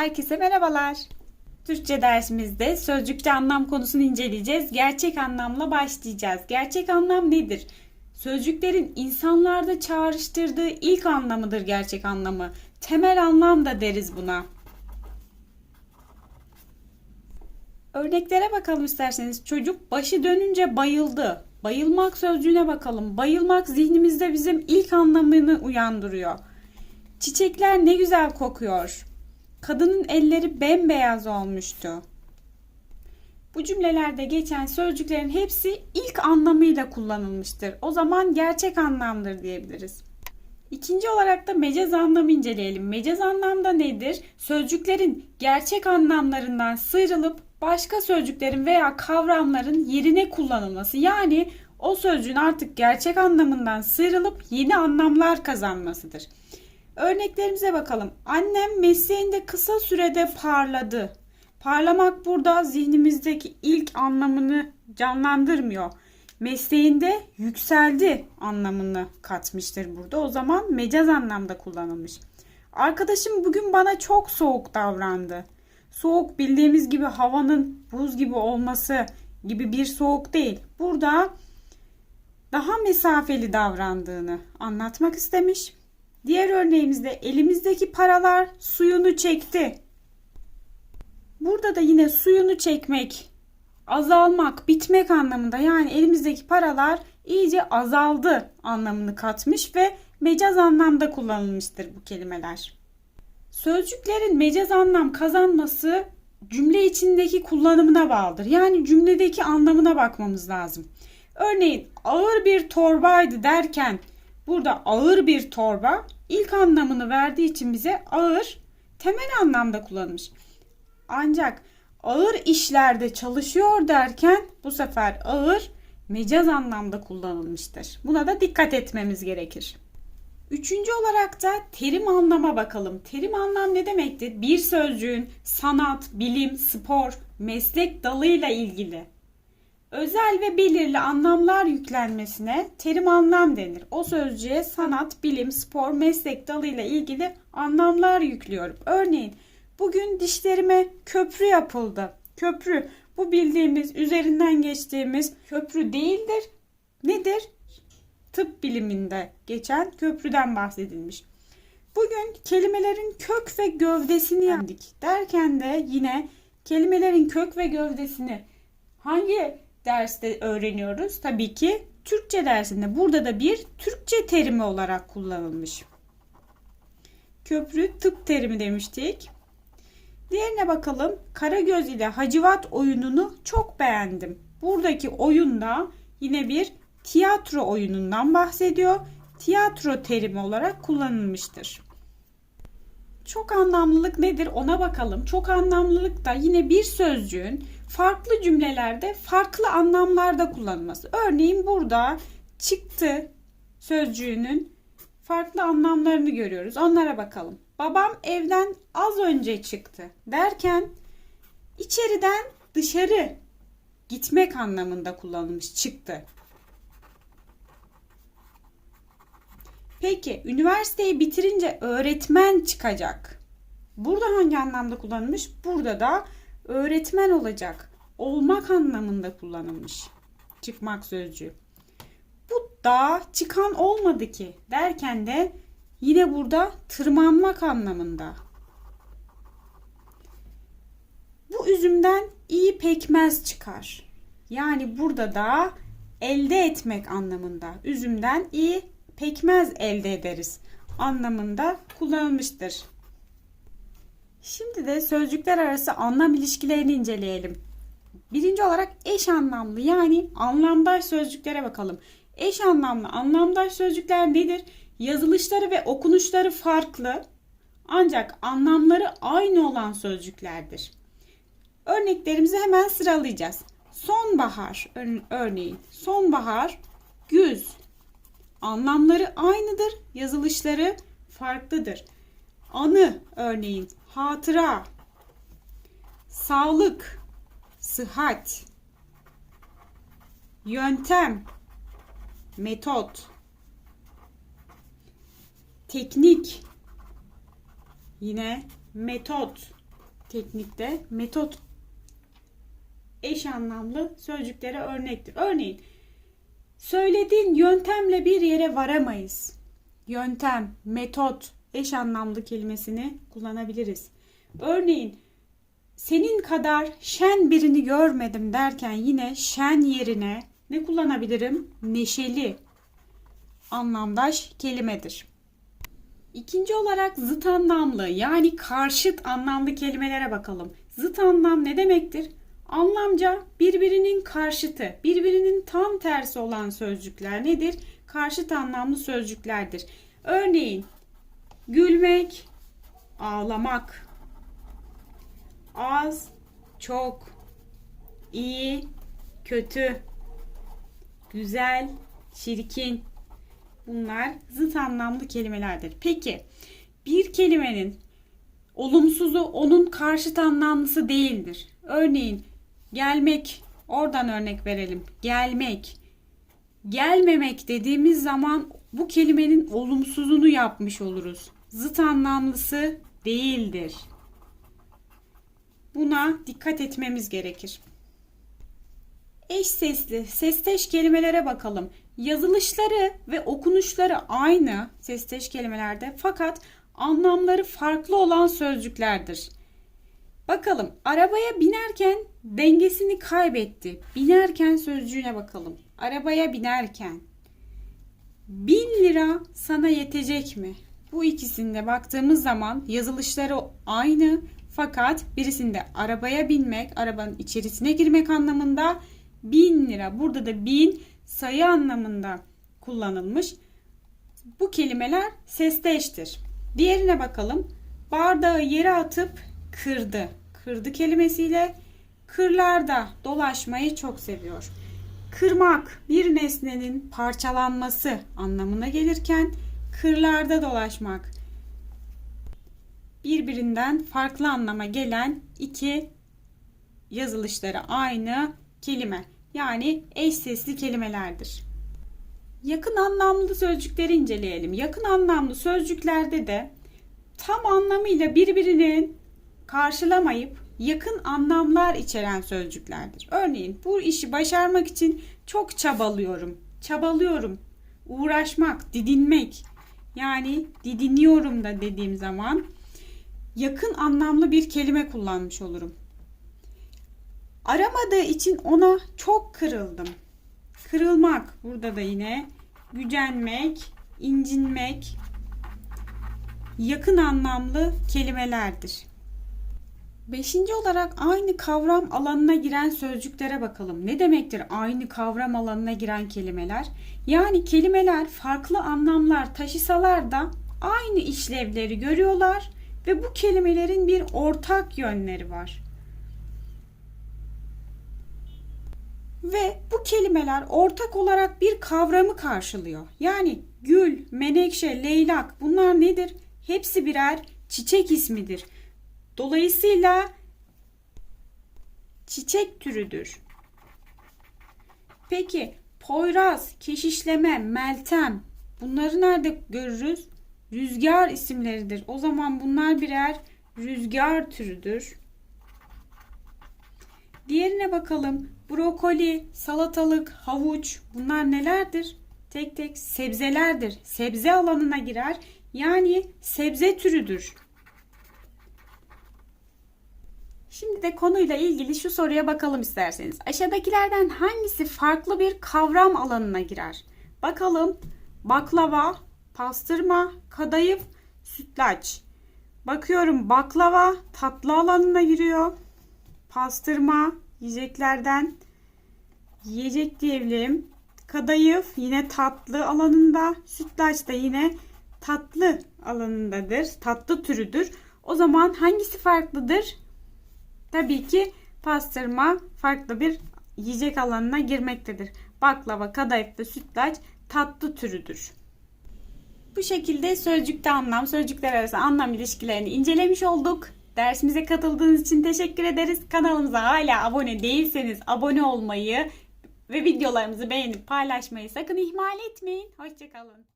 Herkese merhabalar. Türkçe dersimizde sözcükçe anlam konusunu inceleyeceğiz. Gerçek anlamla başlayacağız. Gerçek anlam nedir? Sözcüklerin insanlarda çağrıştırdığı ilk anlamıdır gerçek anlamı. Temel anlam da deriz buna. Örneklere bakalım isterseniz. Çocuk başı dönünce bayıldı. Bayılmak sözcüğüne bakalım. Bayılmak zihnimizde bizim ilk anlamını uyandırıyor. Çiçekler ne güzel kokuyor. Kadının elleri bembeyaz olmuştu. Bu cümlelerde geçen sözcüklerin hepsi ilk anlamıyla kullanılmıştır. O zaman gerçek anlamdır diyebiliriz. İkinci olarak da mecaz anlamı inceleyelim. Mecaz anlamda nedir? Sözcüklerin gerçek anlamlarından sıyrılıp başka sözcüklerin veya kavramların yerine kullanılması. Yani o sözcüğün artık gerçek anlamından sıyrılıp yeni anlamlar kazanmasıdır. Örneklerimize bakalım. Annem mesleğinde kısa sürede parladı. Parlamak burada zihnimizdeki ilk anlamını canlandırmıyor. Mesleğinde yükseldi anlamını katmıştır burada. O zaman mecaz anlamda kullanılmış. Arkadaşım bugün bana çok soğuk davrandı. Soğuk bildiğimiz gibi havanın buz gibi olması gibi bir soğuk değil. Burada daha mesafeli davrandığını anlatmak istemiş. Diğer örneğimizde elimizdeki paralar suyunu çekti. Burada da yine suyunu çekmek, azalmak, bitmek anlamında yani elimizdeki paralar iyice azaldı anlamını katmış ve mecaz anlamda kullanılmıştır bu kelimeler. Sözcüklerin mecaz anlam kazanması cümle içindeki kullanımına bağlıdır. Yani cümledeki anlamına bakmamız lazım. Örneğin ağır bir torbaydı derken burada ağır bir torba ilk anlamını verdiği için bize ağır temel anlamda kullanılmış. Ancak ağır işlerde çalışıyor derken bu sefer ağır mecaz anlamda kullanılmıştır. Buna da dikkat etmemiz gerekir. Üçüncü olarak da terim anlama bakalım. Terim anlam ne demektir? Bir sözcüğün sanat, bilim, spor, meslek dalıyla ilgili özel ve belirli anlamlar yüklenmesine terim anlam denir. O sözcüğe sanat, bilim, spor, meslek dalıyla ilgili anlamlar yüklüyorum. Örneğin bugün dişlerime köprü yapıldı. Köprü bu bildiğimiz üzerinden geçtiğimiz köprü değildir. Nedir? Tıp biliminde geçen köprüden bahsedilmiş. Bugün kelimelerin kök ve gövdesini yendik derken de yine kelimelerin kök ve gövdesini hangi derste öğreniyoruz? Tabii ki Türkçe dersinde. Burada da bir Türkçe terimi olarak kullanılmış. Köprü tıp terimi demiştik. Diğerine bakalım. Karagöz ile Hacivat oyununu çok beğendim. Buradaki oyunda yine bir tiyatro oyunundan bahsediyor. Tiyatro terimi olarak kullanılmıştır. Çok anlamlılık nedir ona bakalım. Çok anlamlılık da yine bir sözcüğün farklı cümlelerde farklı anlamlarda kullanılması. Örneğin burada çıktı sözcüğünün farklı anlamlarını görüyoruz. Onlara bakalım. Babam evden az önce çıktı derken içeriden dışarı gitmek anlamında kullanılmış çıktı. Peki üniversiteyi bitirince öğretmen çıkacak. Burada hangi anlamda kullanılmış? Burada da öğretmen olacak. Olmak anlamında kullanılmış. Çıkmak sözcüğü. Bu da çıkan olmadı ki derken de yine burada tırmanmak anlamında. Bu üzümden iyi pekmez çıkar. Yani burada da elde etmek anlamında. Üzümden iyi pekmez elde ederiz anlamında kullanılmıştır. Şimdi de sözcükler arası anlam ilişkilerini inceleyelim. Birinci olarak eş anlamlı yani anlamdaş sözcüklere bakalım. Eş anlamlı anlamdaş sözcükler nedir? Yazılışları ve okunuşları farklı ancak anlamları aynı olan sözcüklerdir. Örneklerimizi hemen sıralayacağız. Sonbahar örneğin. Sonbahar, güz. Anlamları aynıdır, yazılışları farklıdır. Anı örneğin hatıra, sağlık, sıhhat, yöntem, metot, teknik, yine metot, teknikte metot. Eş anlamlı sözcüklere örnektir. Örneğin söylediğin yöntemle bir yere varamayız. Yöntem, metot, eş anlamlı kelimesini kullanabiliriz. Örneğin senin kadar şen birini görmedim derken yine şen yerine ne kullanabilirim? Neşeli anlamdaş kelimedir. İkinci olarak zıt anlamlı yani karşıt anlamlı kelimelere bakalım. Zıt anlam ne demektir? Anlamca birbirinin karşıtı, birbirinin tam tersi olan sözcükler nedir? Karşıt anlamlı sözcüklerdir. Örneğin gülmek, ağlamak, az, çok, iyi, kötü, güzel, çirkin. Bunlar zıt anlamlı kelimelerdir. Peki bir kelimenin olumsuzu onun karşıt anlamlısı değildir. Örneğin gelmek, oradan örnek verelim. Gelmek, gelmemek dediğimiz zaman bu kelimenin olumsuzunu yapmış oluruz. Zıt anlamlısı değildir. Buna dikkat etmemiz gerekir. Eş sesli, sesteş kelimelere bakalım. Yazılışları ve okunuşları aynı sesteş kelimelerde fakat anlamları farklı olan sözcüklerdir. Bakalım arabaya binerken dengesini kaybetti. Binerken sözcüğüne bakalım. Arabaya binerken. Bin lira sana yetecek mi? Bu ikisinde baktığımız zaman yazılışları aynı fakat birisinde arabaya binmek, arabanın içerisine girmek anlamında bin lira. Burada da bin sayı anlamında kullanılmış. Bu kelimeler seste eştir. Diğerine bakalım. Bardağı yere atıp kırdı. Kırdı kelimesiyle kırlarda dolaşmayı çok seviyor. Kırmak bir nesnenin parçalanması anlamına gelirken kırlarda dolaşmak birbirinden farklı anlama gelen iki yazılışları aynı kelime. Yani eş sesli kelimelerdir. Yakın anlamlı sözcükleri inceleyelim. Yakın anlamlı sözcüklerde de tam anlamıyla birbirinin karşılamayıp yakın anlamlar içeren sözcüklerdir. Örneğin bu işi başarmak için çok çabalıyorum. Çabalıyorum. Uğraşmak, didinmek. Yani didiniyorum da dediğim zaman yakın anlamlı bir kelime kullanmış olurum. Aramadığı için ona çok kırıldım. Kırılmak burada da yine gücenmek, incinmek yakın anlamlı kelimelerdir. Beşinci olarak aynı kavram alanına giren sözcüklere bakalım. Ne demektir aynı kavram alanına giren kelimeler? Yani kelimeler farklı anlamlar taşısalar da aynı işlevleri görüyorlar ve bu kelimelerin bir ortak yönleri var. Ve bu kelimeler ortak olarak bir kavramı karşılıyor. Yani gül, menekşe, leylak bunlar nedir? Hepsi birer çiçek ismidir. Dolayısıyla çiçek türüdür. Peki Poyraz, keşişleme, meltem bunları nerede görürüz? Rüzgar isimleridir. O zaman bunlar birer rüzgar türüdür. Diğerine bakalım. Brokoli, salatalık, havuç bunlar nelerdir? Tek tek sebzelerdir. Sebze alanına girer. Yani sebze türüdür. Şimdi de konuyla ilgili şu soruya bakalım isterseniz. Aşağıdakilerden hangisi farklı bir kavram alanına girer? Bakalım. Baklava, pastırma, kadayıf, sütlaç. Bakıyorum baklava tatlı alanına giriyor. Pastırma yiyeceklerden yiyecek diyebilirim. Kadayıf yine tatlı alanında. Sütlaç da yine tatlı alanındadır. Tatlı türüdür. O zaman hangisi farklıdır? Tabii ki pastırma farklı bir yiyecek alanına girmektedir. Baklava, kadayıf ve sütlaç tatlı türüdür. Bu şekilde sözcükte anlam, sözcükler arası anlam ilişkilerini incelemiş olduk. Dersimize katıldığınız için teşekkür ederiz. Kanalımıza hala abone değilseniz abone olmayı ve videolarımızı beğenip paylaşmayı sakın ihmal etmeyin. Hoşçakalın.